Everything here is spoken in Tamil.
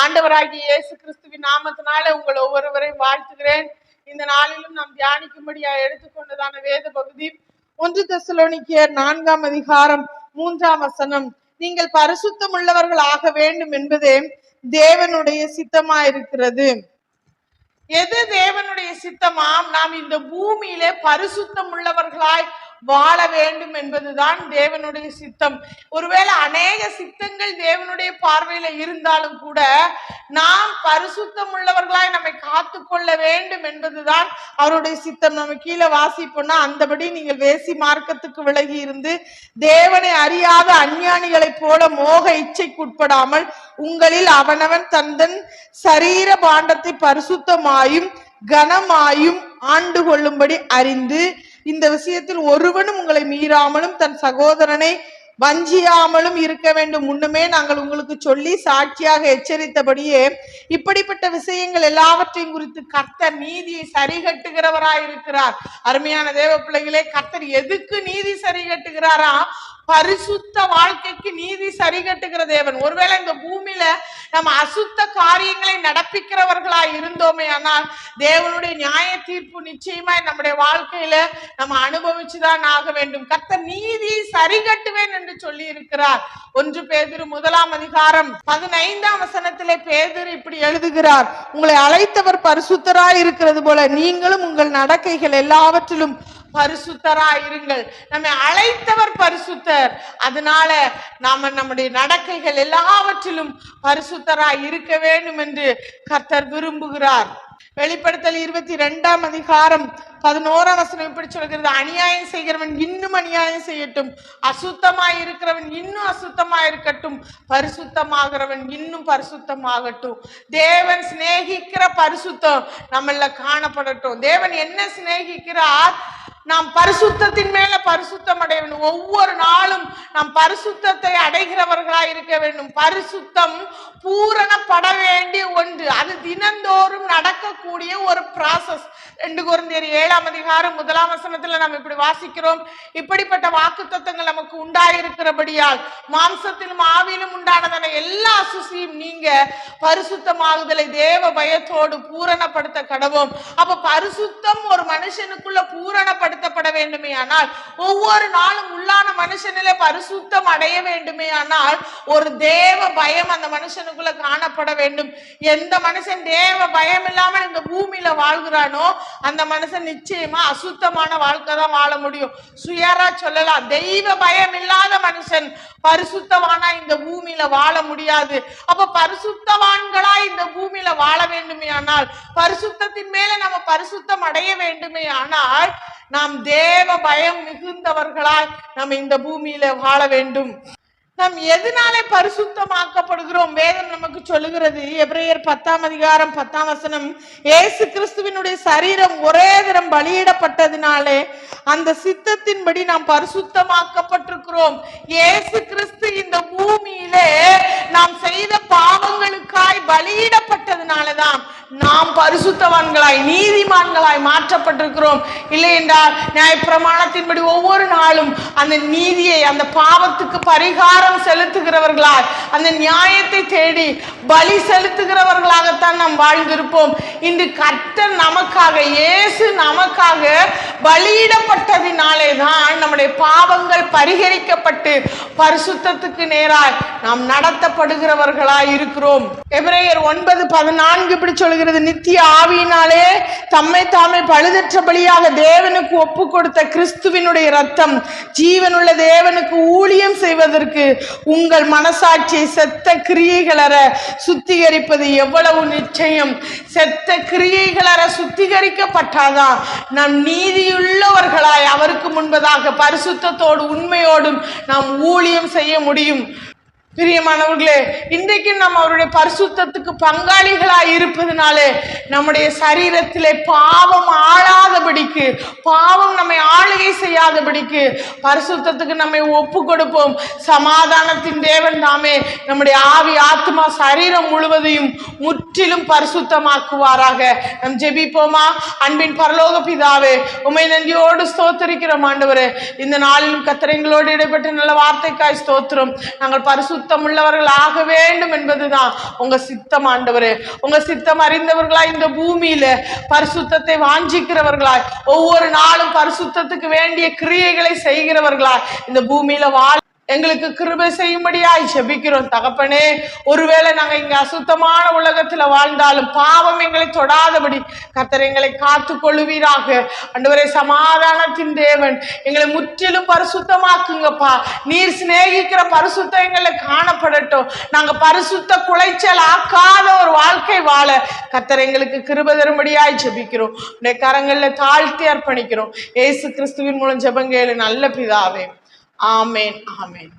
ஆண்டவராகிய இயேசு கிறிஸ்துவின் நாமத்தினால உங்கள் ஒவ்வொருவரையும் வாழ்த்துகிறேன். இந்த நாளிலும் நாம் தியானிக்கும்படியா எடுத்துக்கொண்டதான வேத பகுதி ஒன்று தசலோனிக்கியர் நான்காம் அதிகாரம் மூன்றாம் வசனம். நீங்கள் பரிசுத்தம் உள்ளவர்கள் ஆக வேண்டும் என்பதே தேவனுடைய சித்தமா இருக்கிறது எது தேவனுடைய சித்தமாம்? நாம் இந்த பூமியிலே பரிசுத்தம் உள்ளவர்களாய் வாழ வேண்டும் என்பதுதான் தேவனுடைய சித்தம். ஒருவேளை அநேக சித்தங்கள் தேவனுடைய பார்வையில இருந்தாலும் கூட நாம் பரிசுத்தம் உள்ளவர்களாய் நம்மை காத்து கொள்ள வேண்டும் என்பதுதான் அவருடைய சித்தம். நம்ம கீழே வாசிப்போம்னா அந்தபடி நீங்கள் வேசி மார்க்கத்துக்கு விலகி இருந்து தேவனை அறியாத அஞ்ஞானிகளைப் போல மோக இச்சைக்குட்படாமல் உங்களில் அவனவன் தந்தன் சரீர பாண்டத்தை பரிசுத்தமாயும் கனமாயும் ஆண்டு கொள்ளும்படி அறிந்து இந்த விஷயத்தில் ஒருவனும் உங்களை மீறாமலும் தன் சகோதரனை வஞ்சியாமலும் இருக்க வேண்டும். முன்னுமே நாங்கள் உங்களுக்கு சொல்லி சாட்சியாக எச்சரித்தபடியே இப்படிப்பட்ட விஷயங்கள் எல்லாவற்றையும் குறித்து கர்த்தர் நீதியை சரி கட்டுகிறவராயிருக்கிறார் அருமையான தேவ பிள்ளைகளே கர்த்தர் எதுக்கு நீதி சரி கட்டுகிறாரா பரிசுத்த வாழ்க்கைக்கு நீதி சரி கட்டுகிற தேவன். ஒருவேளை இந்த பூமியில நம்ம அசுத்த காரியங்களை நடப்பிக்கிறவர்களா இருந்தோமே ஆனால் தேவனுடைய நியாய தீர்ப்பு நிச்சயமாய் நம்முடைய வாழ்க்கையில நம்ம அனுபவிச்சுதான் ஆக வேண்டும். கத்த நீதி சரி கட்டுவேன் என்று சொல்லி இருக்கிறார் ஒன்று பேதிரு முதலாம் அதிகாரம் பதினைந்தாம் வசனத்திலே பேதிரு இப்படி எழுதுகிறார். உங்களை அழைத்தவர் பரிசுத்தராய் இருக்கிறது போல நீங்களும் உங்கள் நடக்கைகள் எல்லாவற்றிலும் பரிசுத்தரா இருங்கள். நம்மை அழைத்தவர் பரிசுத்தர். அதனால நாம நம்முடைய நடக்கைகள் எல்லாவற்றிலும் பரிசுத்தராய் இருக்க வேண்டும் என்று கர்த்தர் விரும்புகிறார். வெளிப்படுத்தல் இருபத்தி ரெண்டாம் அதிகாரம் பதினோராம் வசனம் இப்படி சொல்கிறது. அநியாயம் செய்கிறவன் இன்னும் அநியாயம் செய்யட்டும். அசுத்தமாய் இருக்கிறவன் இன்னும் அசுத்தமாய் இருக்கட்டும். பரிசுத்தமாகிறவன் இன்னும் பரிசுத்தமாகட்டும். தேவன் சிநேகிக்கிற பரிசுத்தம் நம்மள காணப்படட்டும். தேவன் என்ன சிநேகிக்கிறார்? நாம் பரிசுத்தத்தின் மேல பரிசுத்தம் அடைய வேண்டும் ஒவ்வொரு நாளும் நாம் பரிசுத்தத்தை அடைகிறவர்களாய் இருக்க வேண்டும். பரிசுத்தம் பூரணப்பட வேண்டிய ஒன்று. அது தினந்தோறும் நடக்கக்கூடிய ஒரு ப்ராசஸ் ரெண்டு குருந்தேரி ஏழாம் அதிகாரம் முதலாம் வசனத்துல நாம் இப்படி வாசிக்கிறோம். இப்படிப்பட்ட வாக்குத்தத்தங்கள் நமக்கு உண்டாயிருக்கிறபடியால் மாம்சத்திலும் ஆவியிலும் உண்டானதான எல்லா அசுசியும் நீங்க பரிசுத்தமாகுதலை தேவ பயத்தோடு பூரணப்படுத்த கடவோம். அப்ப பரிசுத்தம் ஒரு மனுஷனுக்குள்ள பரிசுத்தப்படுத்தப்பட வேண்டுமே ஆனால் ஒவ்வொரு நாளும் உள்ளான மனுஷனிலே பரிசுத்தம் அடைய வேண்டுமே ஆனால் ஒரு தேவ பயம் அந்த மனுஷனுக்குள்ள காணப்பட வேண்டும். எந்த மனுஷன் தேவ பயம் இல்லாமல் இந்த பூமியில வாழ்கிறானோ அந்த மனுஷன் நிச்சயமா அசுத்தமான வாழ்க்கை தான் வாழ முடியும். சுயரா சொல்லலாம் தெய்வ பயம் இல்லாத மனுஷன் பரிசுத்தவானா இந்த பூமியில வாழ முடியாது. அப்ப பரிசுத்தவான்களா இந்த பூமியில வாழ வேண்டுமே ஆனால் பரிசுத்தத்தின் மேல நம்ம பரிசுத்தம் அடைய வேண்டுமே ஆனால் நாம் தேவ பயம் மிகுந்தவர்களாய் நம்ம இந்த பூமியில வாழ வேண்டும். நாம் எதனாலே பரிசுத்தமாக்கப்படுகிறோம்? வேதம் நமக்கு சொல்லுகிறது எப்ரேயர் பத்தாம் அதிகாரம் பத்தாம் வசனம் ஏசு கிறிஸ்துவினுடைய சரீரம் ஒரே தரம் பலியிடப்பட்டதினாலே அந்த சித்தத்தின்படி நாம் பரிசுத்தமாக்கப்பட்டிருக்கிறோம். ஏசு கிறிஸ்து இந்த பூமியிலே நாம் செய்த பாவங்களுக்காய் பலியிடப்பட்டதுனாலதான் நாம் பரிசுத்தவான்களாய் நீதிமான்களாய் மாற்றப்பட்டிருக்கிறோம். இல்லை என்றால் நியாயப்பிரமாணத்தின்படி ஒவ்வொரு நாளும் அந்த நீதியை அந்த பாவத்துக்கு பரிகாரம் செலுத்துகிறவர்களாய் அந்த நியாயத்தை தேடி பலி செலுத்துகிறவர்களாகத்தான் நாம் வாழ்ந்திருப்போம். இன்று கர்த்தர் நமக்காக இயேசு நமக்காக பலியிடப்பட்டதினாலே தான் நம்முடைய பாவங்கள் பரிகரிக்கப்பட்டு பரிசுத்தத்துக்கு நேராய் நாம் நடத்தப்படுகிறவர்களாய் இருக்கிறோம். எபிரேயர் ஒன்பது பதினான்கு இப்படி சொல்கிறது நித்திய ஆவியினாலே தம்மை தாமே பழுதற்ற பலியாக தேவனுக்கு ஒப்பு கொடுத்த கிறிஸ்துவினுடைய ரத்தம் ஜீவனுள்ள தேவனுக்கு ஊழியம் செய்வதற்கு உங்கள் மனசாட்சியை செத்த கிரியைகளற சுத்திகரிப்பது எவ்வளவு நிச்சயம். செத்த கிரியைகளற சுத்திகரிக்கப்பட்டாதான் நம் நீதியுள்ளவர்களாய் அவருக்கு முன்பதாக பரிசுத்தத்தோடு உண்மையோடும் நாம் ஊழியம் செய்ய முடியும். பிரியமானவர்களே இன்றைக்கு நாம் அவருடைய பரிசுத்தத்துக்கு பங்காளிகளாய் இருப்பதனாலே நம்முடைய சரீரத்திலே பாவம் ஆளாதபடிக்கு பாவம் நம்மை ஆளுகை செய்யாதபடிக்கு பரிசுத்தத்துக்கு நம்மை ஒப்பு கொடுப்போம். சமாதானத்தின் தேவன் தாமே நம்முடைய ஆவி ஆத்மா சரீரம் முழுவதையும் முற்றிலும் பரிசுத்தமாக்குவாராக. நம் ஜெபிப்போமா? அன்பின் பரலோக பிதாவே உமை நன்றியோடு ஸ்தோத்தரிக்கிறோம் ஆண்டவரே. இந்த நாளிலும் கத்திரங்களோடு இடைப்பட்ட நல்ல வார்த்தைக்காய் ஸ்தோத்திரம். நாங்கள் பரிசுத்த பரிசுத்தம் உள்ளவர்கள் ஆக வேண்டும் என்பதுதான். உங்க சித்தம் ஆண்டவர். உங்க சித்தம் அறிந்தவர்களா இந்த பூமியில பரிசுத்தத்தை வாஞ்சிக்கிறவர்களாய். ஒவ்வொரு நாளும் பரிசுத்தத்துக்கு வேண்டிய கிரியைகளை செய்கிறவர்களாய். இந்த பூமியில வாழ் எங்களுக்கு கிருபை செய்யும்படியாய் ஜெபிக்கிறோம் தகப்பனே ஒருவேளை நாங்கள் இங்கே அசுத்தமான உலகத்தில் வாழ்ந்தாலும் பாவம் எங்களை தொடாதபடி கர்த்தர் எங்களை காத்து கொள்ளுவீராக அன்றுவரை சமாதானத்தின் தேவன். எங்களை முற்றிலும் பரிசுத்தமாக்குங்கப்பா. நீர் சிநேகிக்கிற பரிசுத்தம் எங்களை காணப்படட்டும். நாங்கள் பரிசுத்த குலைச்சல் ஆக்காத ஒரு வாழ்க்கை வாழ கர்த்தர் எங்களுக்கு கிருபை தரும்படியாய் செபிக்கிறோம். உடைய கரங்களில் தாழ்த்தி அர்ப்பணிக்கிறோம். ஏசு கிறிஸ்துவின் மூலம் ஜெபங்கேளு நல்ல பிதாவே. ஆமேன் ஆமேன்